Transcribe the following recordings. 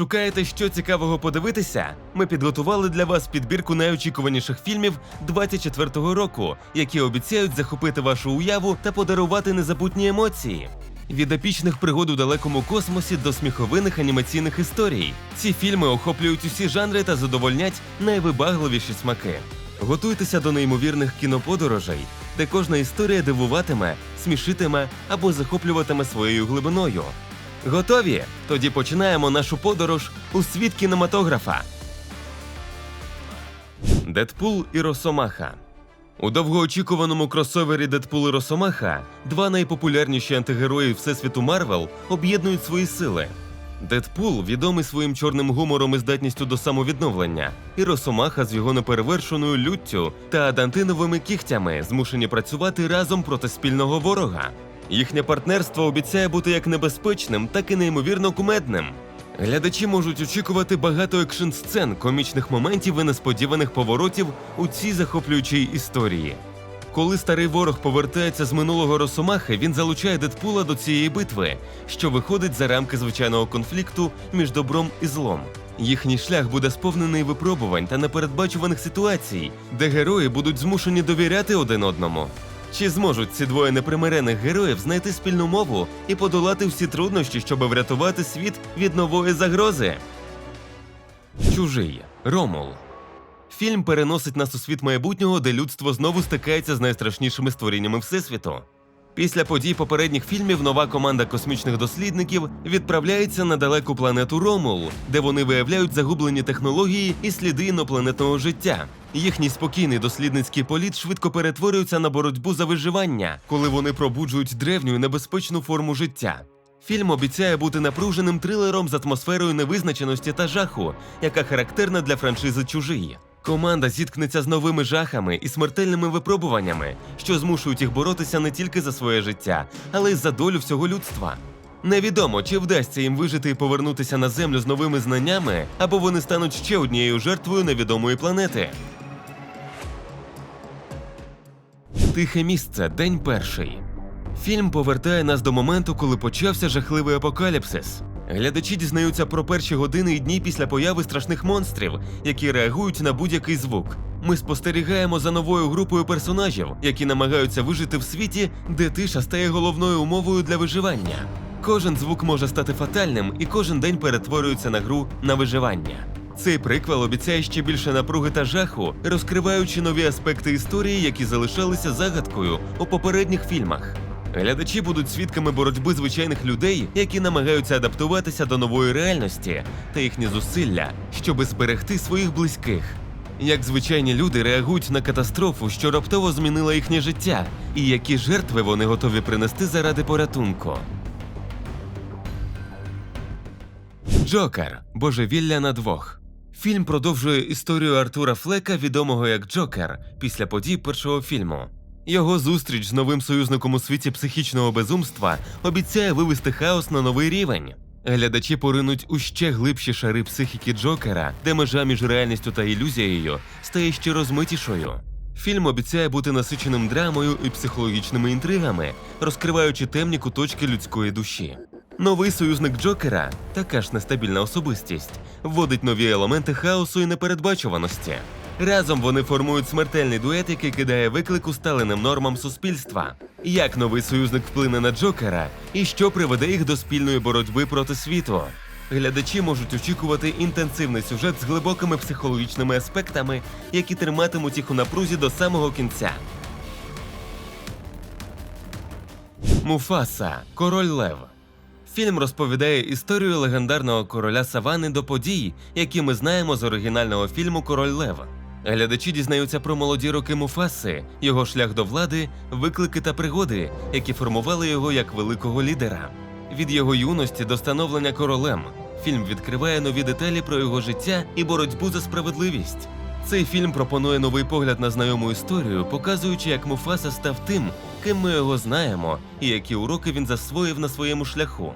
Шукаєте, що цікавого подивитися? Ми підготували для вас підбірку найочікуваніших фільмів 24-го року, які обіцяють захопити вашу уяву та подарувати незабутні емоції. Від епічних пригод у далекому космосі до сміховинних анімаційних історій. Ці фільми охоплюють усі жанри та задовольнять найвибагливіші смаки. Готуйтеся до неймовірних кіноподорожей, де кожна історія дивуватиме, смішитиме або захоплюватиме своєю глибиною. Готові? Тоді починаємо нашу подорож у світ кінематографа. Дедпул і Росомаха. У довгоочікуваному кросовері Дедпул і Росомаха два найпопулярніші антигерої Всесвіту Марвел об'єднують свої сили. Дедпул відомий своїм чорним гумором і здатністю до самовідновлення, і Росомаха з його неперевершеною люттю та адантиновими кігтями змушені працювати разом проти спільного ворога. Їхнє партнерство обіцяє бути як небезпечним, так і неймовірно кумедним. Глядачі можуть очікувати багато екшн сцен, комічних моментів і несподіваних поворотів у цій захоплюючій історії. Коли старий ворог повертається з минулого Росомахи, він залучає Дедпула до цієї битви, що виходить за рамки звичайного конфлікту між добром і злом. Їхній шлях буде сповнений випробувань та непередбачуваних ситуацій, де герої будуть змушені довіряти один одному. Чи зможуть ці двоє непримирених героїв знайти спільну мову і подолати всі труднощі, щоб врятувати світ від нової загрози? Чужий Ромул. Фільм переносить нас у світ майбутнього, де людство знову стикається з найстрашнішими створіннями Всесвіту. Після подій попередніх фільмів нова команда космічних дослідників відправляється на далеку планету Ромул, де вони виявляють загублені технології і сліди інопланетного життя. Їхній спокійний дослідницький політ швидко перетворюється на боротьбу за виживання, коли вони пробуджують древню і небезпечну форму життя. Фільм обіцяє бути напруженим трилером з атмосферою невизначеності та жаху, яка характерна для франшизи Чужий. Команда зіткнеться з новими жахами і смертельними випробуваннями, що змушують їх боротися не тільки за своє життя, але й за долю всього людства. Невідомо, чи вдасться їм вижити і повернутися на землю з новими знаннями, або вони стануть ще однією жертвою невідомої планети. Тихе місце, день перший. Фільм повертає нас до моменту, коли почався жахливий апокаліпсис. Глядачі дізнаються про перші години і дні після появи страшних монстрів, які реагують на будь-який звук. Ми спостерігаємо за новою групою персонажів, які намагаються вижити в світі, де тиша стає головною умовою для виживання. Кожен звук може стати фатальним, і кожен день перетворюється на гру на виживання. Цей приквел обіцяє ще більше напруги та жаху, розкриваючи нові аспекти історії, які залишалися загадкою у попередніх фільмах. Глядачі будуть свідками боротьби звичайних людей, які намагаються адаптуватися до нової реальності та їхні зусилля, щоби зберегти своїх близьких. Як звичайні люди реагують на катастрофу, що раптово змінила їхнє життя, і які жертви вони готові принести заради порятунку. Джокер Божевілля на двох. Фільм продовжує історію Артура Флека, відомого як Джокер, після подій першого фільму. Його зустріч з новим союзником у світі психічного безумства обіцяє вивести хаос на новий рівень. Глядачі поринуть у ще глибші шари психіки Джокера, де межа між реальністю та ілюзією стає ще розмитішою. Фільм обіцяє бути насиченим драмою і психологічними інтригами, розкриваючи темні куточки людської душі. Новий союзник Джокера, така ж нестабільна особистість, вводить нові елементи хаосу і непередбачуваності. Разом вони формують смертельний дует, який кидає виклик усталеним нормам суспільства. Як новий союзник вплине на Джокера, і що приведе їх до спільної боротьби проти світу? Глядачі можуть очікувати інтенсивний сюжет з глибокими психологічними аспектами, які триматимуть їх у напрузі до самого кінця. Муфаса Король Лев. Фільм розповідає історію легендарного короля Савани до подій, які ми знаємо з оригінального фільму Король Лев. Глядачі дізнаються про молоді роки Муфаси, його шлях до влади, виклики та пригоди, які формували його як великого лідера. Від його юності до становлення королем. Фільм відкриває нові деталі про його життя і боротьбу за справедливість. Цей фільм пропонує новий погляд на знайому історію, показуючи, як Муфаса став тим, ким ми його знаємо, і які уроки він засвоїв на своєму шляху.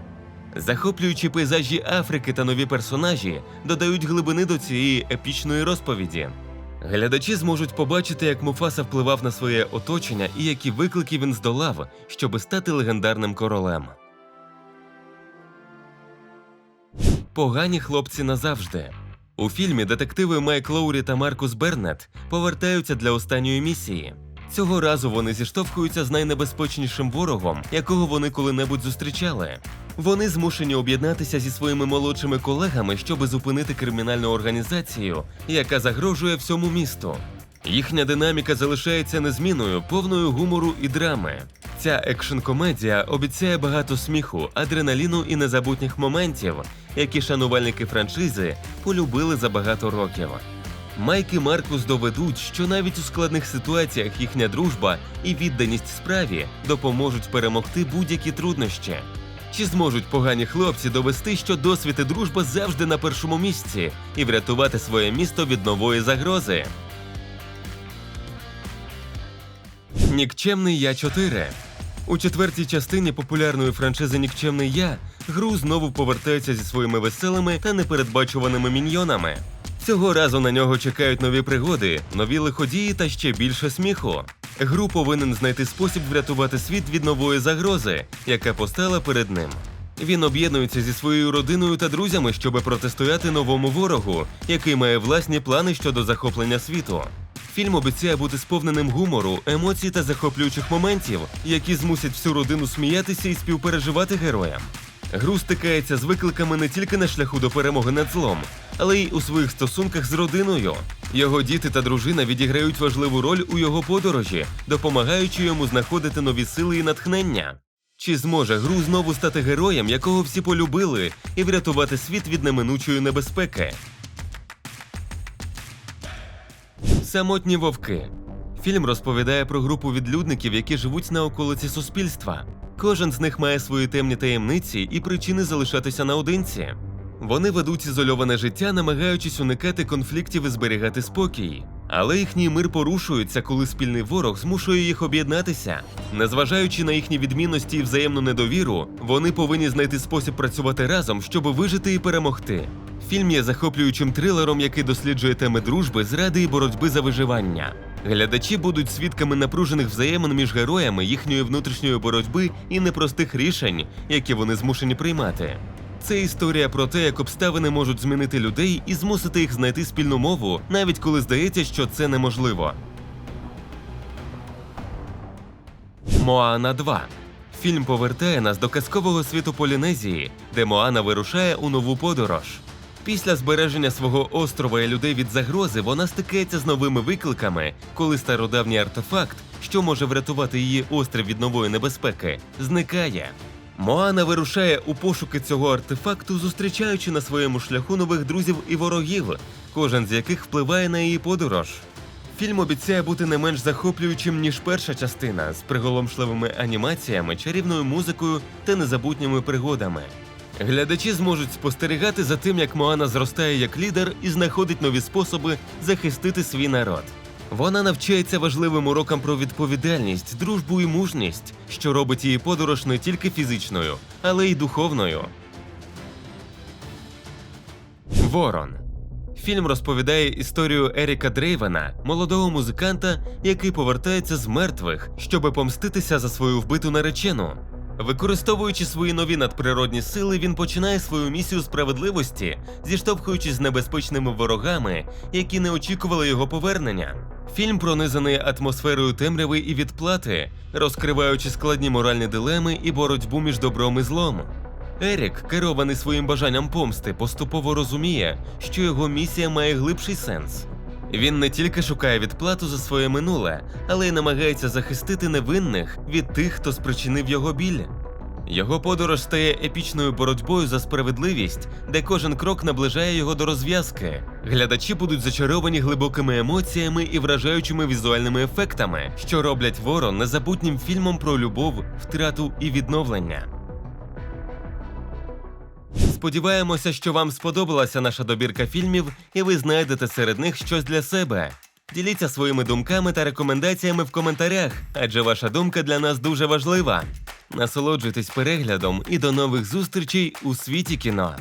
Захоплюючі пейзажі Африки та нові персонажі додають глибини до цієї епічної розповіді. Глядачі зможуть побачити, як Муфаса впливав на своє оточення і які виклики він здолав, щоби стати легендарним королем. Погані хлопці назавжди. У фільмі детективи Майк Лоурі та Маркус Бернет повертаються для останньої місії. Цього разу вони зіштовхуються з найнебезпечнішим ворогом, якого вони коли-небудь зустрічали. Вони змушені об'єднатися зі своїми молодшими колегами, щоб зупинити кримінальну організацію, яка загрожує всьому місту. Їхня динаміка залишається незмінною, повною гумору і драми. Ця екшн-комедія обіцяє багато сміху, адреналіну і незабутніх моментів, які шанувальники франшизи полюбили за багато років. Майк і Маркус доведуть, що навіть у складних ситуаціях їхня дружба і відданість справі допоможуть перемогти будь-які труднощі. Чи зможуть погані хлопці довести, що досвід і дружба завжди на першому місці і врятувати своє місто від нової загрози? Нікчемний Я 4 у четвертій частині популярної франшизи Нікчемний Я гру знову повертається зі своїми веселими та непередбачуваними міньйонами. Цього разу на нього чекають нові пригоди, нові лиходії та ще більше сміху. Гру повинен знайти спосіб врятувати світ від нової загрози, яка постала перед ним. Він об'єднується зі своєю родиною та друзями, щоб протистояти новому ворогу, який має власні плани щодо захоплення світу. Фільм обіцяє бути сповненим гумору, емоцій та захоплюючих моментів, які змусять всю родину сміятися і співпереживати героям. Гру стикається з викликами не тільки на шляху до перемоги над злом, але й у своїх стосунках з родиною. Його діти та дружина відіграють важливу роль у його подорожі, допомагаючи йому знаходити нові сили і натхнення. Чи зможе гру знову стати героєм, якого всі полюбили, і врятувати світ від неминучої небезпеки? Самотні вовки. Фільм розповідає про групу відлюдників, які живуть на околиці суспільства. Кожен з них має свої темні таємниці і причини залишатися наодинці. Вони ведуть ізольоване життя, намагаючись уникати конфліктів і зберігати спокій. Але їхній мир порушується, коли спільний ворог змушує їх об'єднатися. Незважаючи на їхні відмінності і взаємну недовіру, вони повинні знайти спосіб працювати разом, щоб вижити і перемогти. Фільм є захоплюючим трилером, який досліджує теми дружби, зради і боротьби за виживання. Глядачі будуть свідками напружених взаємин між героями, їхньої внутрішньої боротьби і непростих рішень, які вони змушені приймати. Це історія про те, як обставини можуть змінити людей і змусити їх знайти спільну мову, навіть коли здається, що це неможливо. Моана 2 Фільм повертає нас до казкового світу Полінезії, де Моана вирушає у нову подорож. Після збереження свого острова і людей від загрози вона стикається з новими викликами, коли стародавній артефакт, що може врятувати її острів від нової небезпеки, зникає. Моана вирушає у пошуки цього артефакту, зустрічаючи на своєму шляху нових друзів і ворогів, кожен з яких впливає на її подорож. Фільм обіцяє бути не менш захоплюючим, ніж перша частина, з приголомшливими анімаціями, чарівною музикою та незабутніми пригодами. Глядачі зможуть спостерігати за тим, як Моана зростає як лідер і знаходить нові способи захистити свій народ. Вона навчається важливим урокам про відповідальність, дружбу і мужність, що робить її подорож не тільки фізичною, але й духовною. Ворон. Фільм розповідає історію Еріка Дрейвена, молодого музиканта, який повертається з мертвих, щоби помститися за свою вбиту наречену. Використовуючи свої нові надприродні сили, він починає свою місію справедливості, зіштовхуючись з небезпечними ворогами, які не очікували його повернення. Фільм пронизаний атмосферою темряви і відплати, розкриваючи складні моральні дилеми і боротьбу між добром і злом. Ерік, керований своїм бажанням помсти, поступово розуміє, що його місія має глибший сенс. Він не тільки шукає відплату за своє минуле, але й намагається захистити невинних від тих, хто спричинив його біль. Його подорож стає епічною боротьбою за справедливість, де кожен крок наближає його до розв'язки. Глядачі будуть зачаровані глибокими емоціями і вражаючими візуальними ефектами, що роблять ворон незабутнім фільмом про любов, втрату і відновлення. Сподіваємося, що вам сподобалася наша добірка фільмів, і ви знайдете серед них щось для себе. Діліться своїми думками та рекомендаціями в коментарях, адже ваша думка для нас дуже важлива. Насолоджуйтесь переглядом і до нових зустрічей у світі кіно.